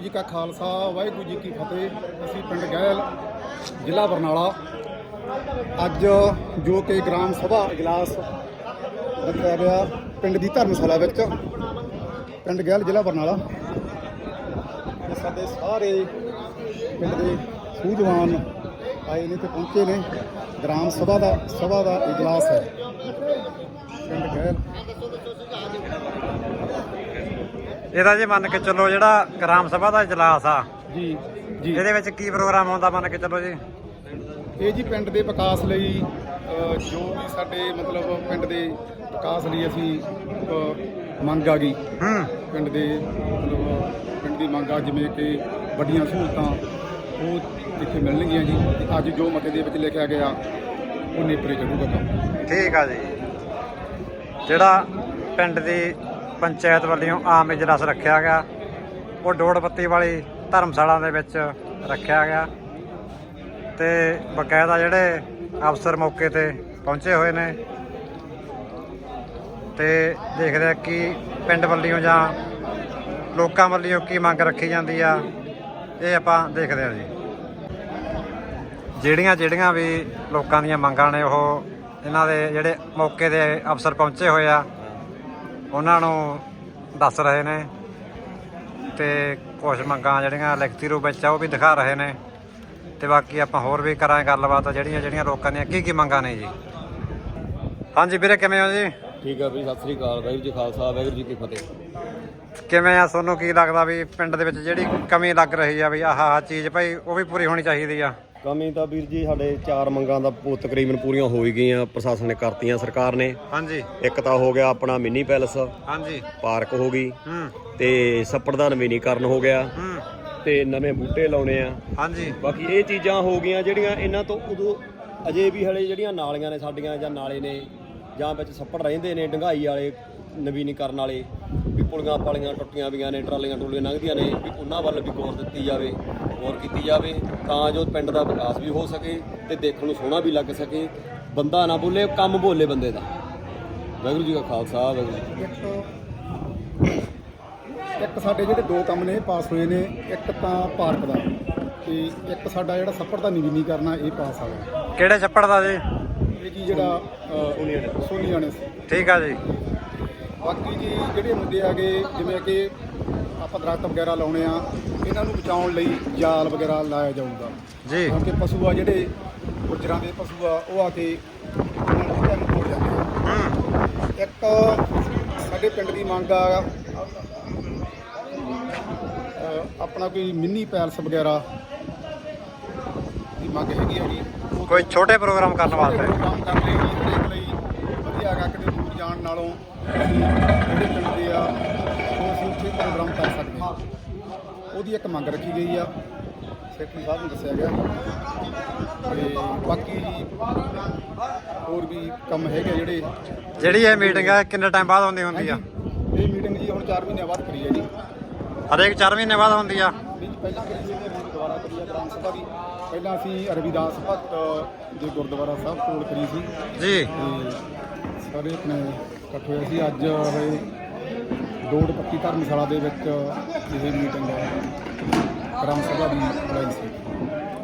ਜੀ ਕਾ ਖਾਲਸਾ, ਵਾਹਿਗੁਰੂ ਜੀ ਕੀ ਫਤਿਹ। ਅਸੀਂ ਪਿੰਡ ਗਹਿਲ, ਜ਼ਿਲ੍ਹਾ ਬਰਨਾਲਾ। ਅੱਜ ਜੋ ਕਿ ਗ੍ਰਾਮ ਸਭਾ ਇਜਲਾਸ ਰੱਖਿਆ ਗਿਆ ਪਿੰਡ ਦੀ ਧਰਮਸ਼ਾਲਾ ਵਿੱਚ, ਪਿੰਡ ਗਹਿਲ, ਜ਼ਿਲ੍ਹਾ ਬਰਨਾਲਾ। ਤੇ ਸਾਡੇ ਸਾਰੇ ਪਿੰਡ ਦੇ ਸੂਝਵਾਨ ਆਏ ਨੇ ਤੇ ਪਹੁੰਚੇ ਨੇ। ਗ੍ਰਾਮ ਸਭਾ ਦਾ ਸਭਾ ਦਾ ਇਜਲਾਸ ਹੈ। ਪਿੰਡ ਗਹਿਲ। ਇਹਦਾ ਜੇ ਮੰਨ ਕੇ ਚੱਲੋ ਜਿਹੜਾ ਗ੍ਰਾਮ ਸਭਾ ਦਾ ਇਜਲਾਸ ਆ ਜੀ ਜੀ। ਇਹਦੇ ਵਿੱਚ ਕੀ ਪ੍ਰੋਗਰਾਮ ਆਉਂਦਾ ਮੰਨ ਕੇ ਚੱਲੋ ਜੀ? ਇਹ ਜੀ ਪਿੰਡ ਦੇ ਵਿਕਾਸ ਲਈ ਜੋ ਵੀ ਸਾਡੇ ਮਤਲਬ ਪਿੰਡ ਦੇ ਵਿਕਾਸ ਲਈ ਅਸੀਂ ਮੰਗ ਆ ਗਈ। ਹੂੰ। ਪਿੰਡ ਦੇ ਮਤਲਬ ਪਿੰਡ ਦੀ ਮੰਗ ਆ ਜਿਵੇਂ ਕਿ ਵੱਡੀਆਂ ਸਹੂਲਤਾਂ ਉਹ ਇੱਥੇ ਮਿਲਣਗੀਆਂ ਜੀ। ਅੱਜ ਜੋ ਮਤੇ ਦੇ ਵਿੱਚ ਲਿਖਿਆ ਗਿਆ ਉਹ ਨੇਪਰੇ ਚੜੂਗਾ ਕੰਮ। ਠੀਕ ਆ ਜੀ। ਜਿਹੜਾ ਪਿੰਡ ਦੀ ਪੰਚਾਇਤ ਵੱਲੋਂ ਆਮ ਇਜਲਾਸ ਰੱਖਿਆ ਗਿਆ। ਉਹ ਡੋੜ ਬੱਤੀ ਵਾਲੀ ਧਰਮਸ਼ਾਲਾ ਦੇ ਵਿੱਚ ਰੱਖਿਆ ਗਿਆ। ਤੇ ਬਕਾਇਦਾ ਜਿਹੜੇ ਅਫਸਰ ਮੌਕੇ ਤੇ ਪਹੁੰਚੇ ਹੋਏ ਨੇ। ਤੇ ਦੇਖਦੇ ਆ ਕਿ ਪਿੰਡ ਵੱਲੋਂ ਜਾਂ ਲੋਕਾਂ ਵੱਲੋਂ ਕੀ ਮੰਗ ਰੱਖੀ ਜਾਂਦੀ ਆ, ਇਹ ਆਪਾਂ ਦੇਖਦੇ ਆ ਜੀ। ਜਿਹੜੀਆਂ ਜਿਹੜੀਆਂ ਵੀ ਲੋਕਾਂ ਦੀਆਂ ਮੰਗਾਂ ਨੇ, ਉਹ ਇਹਨਾਂ ਦੇ ਜਿਹੜੇ ਮੌਕੇ ਦੇ ਅਫਸਰ ਪਹੁੰਚੇ ਹੋਏ ਆ ਉਹਨਾਂ ਨੂੰ ਦੱਸ ਰਹੇ ਨੇ ਤੇ ਕੁਝ ਮੰਗਾਂ ਜਿਹੜੀਆਂ ਲਿਖਤੀ ਰੂਪ ਵਿੱਚ ਆ ਉਹ ਵੀ ਦਿਖਾ ਰਹੇ ਨੇ। ਤੇ ਬਾਕੀ ਆਪਾਂ ਹੋਰ ਵੀ ਕਰਾਂਗੇ ਗੱਲਬਾਤ ਜਿਹੜੀਆਂ ਜਿਹੜੀਆਂ ਲੋਕਾਂ ਦੀਆਂ ਕੀ ਕੀ ਮੰਗਾਂ ਨੇ ਜੀ। ਹਾਂਜੀ ਵੀਰੇ ਕਿਵੇਂ ਹੋ ਜੀ? ਠੀਕ ਆ ਬਈ ਸਤਿ ਸ੍ਰੀ ਅਕਾਲ। ਵਾਹਿਗੁਰੂ ਜੀ ਖਾਲਸਾ ਵਾਹਿਗੁਰੂ ਜੀ ਕੀ ਫਤਿਹ। ਕਿਵੇਂ ਆ? ਤੁਹਾਨੂੰ ਕੀ ਲੱਗਦਾ ਵੀ ਪਿੰਡ ਦੇ ਵਿੱਚ ਜਿਹੜੀ ਕਮੀ ਲੱਗ ਰਹੀ ਆ ਵੀ ਆਹ ਆਹ ਚੀਜ਼ ਭਾਈ ਉਹ ਵੀ ਪੂਰੀ ਹੋਣੀ ਚਾਹੀਦੀ ਆ? ਕਮੀ ਤਾਂ ਵੀਰ ਜੀ ਸਾਡੇ ਚਾਰ ਮੰਗਾਂ ਦਾ ਪੂ- ਤਕਰੀਬਨ ਪੂਰੀਆਂ ਹੋ ਹੀ ਗਈਆਂ ਪ੍ਰਸ਼ਾਸਨ ਨੇ ਕਰਤੀਆਂ ਸਰਕਾਰ ਨੇ। ਹਾਂਜੀ। ਇੱਕ ਤਾਂ ਹੋ ਗਿਆ ਆਪਣਾ ਮਿੰਨੀ ਪੈਲਸ। ਹਾਂਜੀ। ਪਾਰਕ ਹੋ ਗਈ। ਹੂੰ। ਤੇ ਛੱਪੜ ਦਾ ਨਵੀਨੀਕਰਨ ਹੋ ਗਿਆ। ਹੂੰ। ਤੇ ਨਵੇਂ ਬੂਟੇ ਲਾਉਣੇ ਆ। ਹਾਂਜੀ। ਬਾਕੀ ਇਹ ਚੀਜ਼ਾਂ ਹੋ ਗਈਆਂ ਜਿਹੜੀਆਂ ਇਹਨਾਂ ਤੋਂ ਉਦੋਂ ਅਜੇ ਵੀ ਹਲੇ ਜਿਹੜੀਆਂ ਨਾਲੀਆਂ ਨੇ ਸਾਡੀਆਂ ਜਾਂ ਨਾਲੇ ਨੇ ਜਾਂ ਵਿੱਚ ਛੱਪੜ ਰਹਿੰਦੇ ਨੇ ਡੰਗਾਈ ਵਾਲੇ ਨਵੀਨੀਕਰਨ ਵਾਲੇ ਪੁਲੀਆਂ ਪਾਲੀਆਂ ਟੁੱਟੀਆਂ ਵੀਆਂ ਨੇ ਟਰਾਲੀਆਂ ਟੁੱਲੀਆਂ ਲੰਘਦੀਆਂ ਨੇ ਵੀ ਉਹਨਾਂ ਵੱਲ ਵੀ ਗੌਰ ਦਿੱਤੀ ਜਾਵੇ ਗੌਰ ਕੀਤੀ ਜਾਵੇ ਤਾਂ ਜੋ ਪਿੰਡ ਦਾ ਵਿਕਾਸ ਵੀ ਹੋ ਸਕੇ ਤੇ ਦੇਖਣ ਨੂੰ ਸੋਹਣਾ ਵੀ ਲੱਗ ਸਕੇ। ਬੰਦਾ ਨਾ ਬੋਲੇ ਕੰਮ ਬੋਲੇ ਬੰਦੇ ਦਾ। ਵਾਹਿਗੁਰੂ ਜੀ ਕਾ ਖਾਲਸਾ ਵਾਹਿਗੁਰੂ ਜੀ ਕੀ ਫਤਿਹ। ਇੱਕ ਸਾਡੇ ਜਿਹੜੇ ਦੋ ਕੰਮ ਨੇ ਇਹ ਪਾਸ ਹੋਏ ਨੇ ਇੱਕ ਤਾਂ ਪਾਰਕ ਦਾ। ਤੇ ਇੱਕ ਸਾਡਾ ਜਿਹੜਾ ਸੱਪੜ ਦਾ ਨਵੀਨੀਕਰਨ ਇਹ ਪਾਸ ਆ ਗਿਆ। ਕਿਹੜੇ ਛੱਪੜ ਦਾ ਜੀ? ਇਹ ਜੀ ਜਿਹੜਾ ਅ, ਸੋਨੀਆ ਨੇ। ਠੀਕ ਆ ਜੀ। ਬਾਕੀ ਜੀ ਜਿਹੜੇ ਮੁੱਦੇ ਆਗੇ ਜਿਵੇਂ ਕਿ ਆਪਾਂ ਦਰਖਤ ਵਗੈਰਾ ਲਾਉਣੇ ਆ ਇਹਨਾਂ ਨੂੰ ਬਚਾਉਣ ਲਈ ਜਾਲ ਵਗੈਰਾ ਲਾਇਆ ਜਾਊਗਾ। ਜੀ। ਕਿਉਂਕਿ ਪਸ਼ੂ ਆ ਜਿਹੜੇ ਗੁੱਜਰਾਂ ਦੇ ਪਸ਼ੂ ਆ ਉਹ ਆ ਕੇ ਇਹਨਾਂ ਨੂੰ ਤੋੜ ਜਾਂਦੇ ਆ। ਇੱਕ ਸਾਡੇ ਪਿੰਡ ਦੀ ਮੰਗ ਆ ਆਪਣਾ ਕੋਈ ਮਿੰਨੀ ਪੈਲਸ ਵਗੈਰਾ ਦੀ ਮੰਗ ਹੈਗੀ ਆ ਜੀ। ਕੋਈ ਛੋਟੇ ਪ੍ਰੋਗਰਾਮ ਕਰਨ ਵਾਸਤੇ? ਲਈ ਕਿਤੇ ਦੂਰ ਜਾਣ ਨਾਲੋਂ ਜਿਹੜੇ ਪਿੰਡ ਦੇ ਆ ਉਹ ਅਸੀਂ ਉੱਥੇ ਪ੍ਰੋਗਰਾਮ ਕਰ ਸਕਦੇ ਹਾਂ। ਉਹਦੀ ਇੱਕ ਮੰਗ ਰੱਖੀ ਗਈ ਆ। ਸੈਕਟਰੀ ਸਾਹਿਬ ਨੂੰ ਦੱਸਿਆ ਗਿਆ। ਤੇ ਬਾਕੀ ਹੋਰ ਵੀ ਕੰਮ ਹੈਗੇ ਜਿਹੜੇ। ਜਿਹੜੀ ਇਹ ਮੀਟਿੰਗ ਹੈ ਕਿੰਨੇ ਟਾਈਮ ਬਾਅਦ ਹੁੰਦੀ ਹੁੰਦੀ ਆ? ਇਹ ਮੀਟਿੰਗ ਜੀ ਹੁਣ 4 ਮਹੀਨਿਆਂ ਬਾਅਦ ਕਰੀ ਹੈ ਜੀ। ਹਰੇਕ 4 ਮਹੀਨੇ ਬਾਅਦ ਹੁੰਦੀ ਆ? ਪਹਿਲਾਂ ਕਰੀ ਸੀ ਹੁਣ ਦੁਬਾਰਾ ਕਰੀ ਗ੍ਰਾਮ ਸਭਾ ਦੀ। ਪਹਿਲਾਂ ਅਸੀਂ ਰਵਿਦਾਸ ਭਗਤ ਦੇ ਗੁਰਦੁਆਰਾ ਸਾਹਿਬ ਕੋਲ ਕਰੀ ਸੀ। ਜੀ। ਸਾਰੇ ਆਪਣੇ ਇਕੱਠੇ ਹੋਏ ਸੀ। ਅੱਜ ਇਹ ਦੌੜ ਪੱਕੀ ਧਰਮਸ਼ਾਲਾ ਦੇ ਵਿੱਚ ਇਹ ਮੀਟਿੰਗ ਗ੍ਰਾਮ ਸਭਾ ਦੀ ਬੁਲਾਈ ਸੀ।